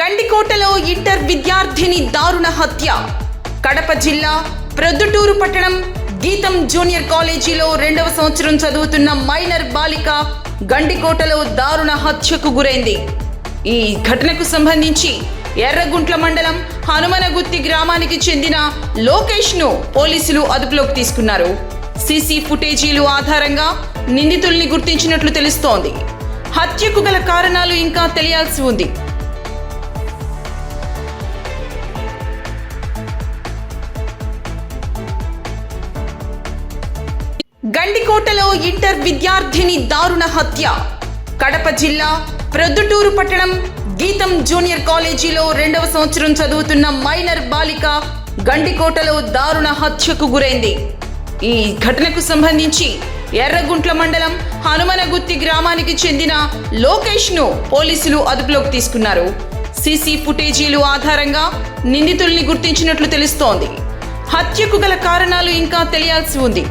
గండికోటలో inter విద్యార్థిని దారుణ హత్య. కడప జిల్లా ప్రొద్దుటూరు పట్టణం గీతం జూనియర్ కాలేజీలో రెండవ సంవత్సరం చదువుతున్న మైనర్ బాలిక గండికోటలో దారుణ హత్యకు గురైంది. ఈ ఘటనకు సంబంధించి ఎర్రగుంట్ల మండలం హనుమనగుత్తి గ్రామానికి చెందిన లోకేష్ను పోలీసులు అదుపులోకి తీసుకున్నారు. సీసీ ఫుటేజీలు ఆధారంగా నిందితుల్ని గుర్తించినట్లు తెలుస్తోంది. హత్యకు గల కారణాలు ఇంకా తెలియాల్సి ఉంది. గండికోటలో ఇంటర్ విద్యార్థిని దారుణ హత్య. కడప జిల్లా ప్రొద్దుటూరు పట్టణం గీతం జూనియర్ కాలేజీలో రెండవ సంవత్సరం చదువుతున్న మైనర్ బాలిక గండికోటలో దారుణ హత్యకు గురైంది. ఈ ఘటనకు సంబంధించి ఎర్రగుంట్ల మండలం హనుమనగుత్తి గ్రామానికి చెందిన లోకేష్ను పోలీసులు అదుపులోకి తీసుకున్నారు. సీసీ ఫుటేజీలు ఆధారంగా నిందితుల్ని గుర్తించినట్లు తెలుస్తోంది. హత్యకు గల కారణాలు ఇంకా తెలియాల్సి ఉంది.